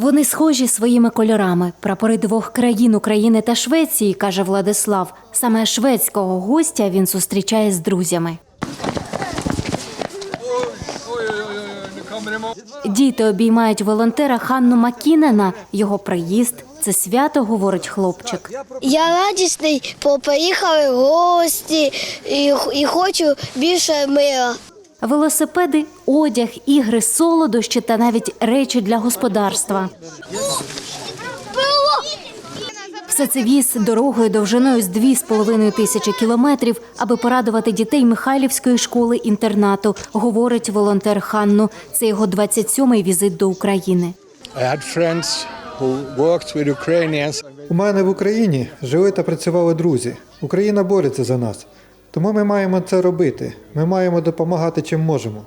Вони схожі своїми кольорами. Прапори двох країн України та Швеції, каже Владислав. Саме шведського гостя він зустрічає з друзями. Діти обіймають волонтера Ханну Макінена. Його приїзд це свято, говорить хлопчик. Я радісний, бо приїхали гості і, і хочу більше мира. Велосипеди, одяг, ігри, солодощі та навіть речі для господарства. Все це віз дорогою довжиною з 2,5 тисячі кілометрів, аби порадувати дітей Михайлівської школи інтернату, говорить волонтер Ханну. Це його 27-й візит до України. I had friends who worked with Ukrainians. У мене в Україні жили та працювали друзі. Україна бореться за нас. Тому ми маємо це робити. Ми маємо допомагати чим можемо.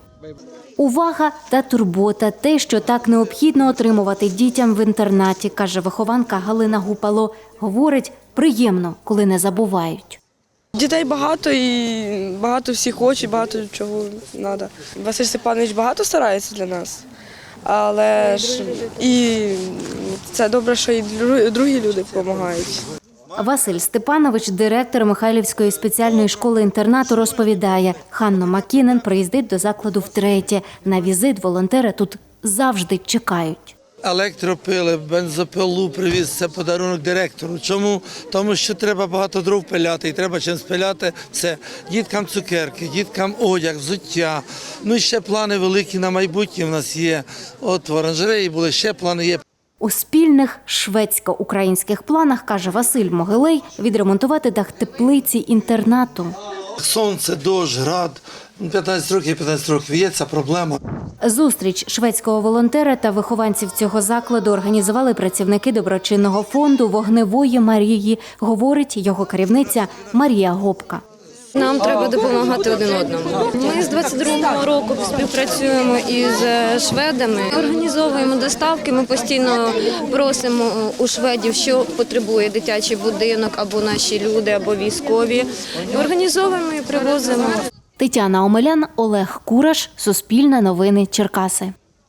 Увага та турбота те, що так необхідно отримувати дітям в інтернаті, каже вихованка Галина Гупало. Говорить, приємно, коли не забувають. Дітей багато і багато всіх хочуть, багато чого треба. Василь Степанович багато старається для нас, але ж і це добре, що і другі люди допомагають. Василь Степанович, директор Михайлівської спеціальної школи інтернату, розповідає, Ханно Макінен приїздить до закладу втретє. На візит волонтери тут завжди чекають. Електропили, бензопилу привіз, це подарунок директору. Чому? Тому що треба багато дров пиляти, і треба чим спиляти це діткам цукерки, діткам одяг, взуття. Ну і ще плани великі на майбутнє в нас є. От в оранжереї були ще плани є. У спільних шведсько-українських планах, каже Василь Могилей, відремонтувати дах теплиці інтернату. Сонце, дощ, град. Ну, 15 років, 15 років є ця проблема. Зустріч шведського волонтера та вихованців цього закладу організували працівники доброчинного фонду вогневої Марії, говорить його керівниця Марія Гопка. Нам треба допомагати один одному. Ми з 22-го року співпрацюємо із е, шведами, організовуємо доставки. Ми постійно просимо у шведів, що потребує дитячий будинок або наші люди, або військові. Організовуємо і привозимо. Тетяна Омелян, Олег Кураш, Суспільне новини Черкаси.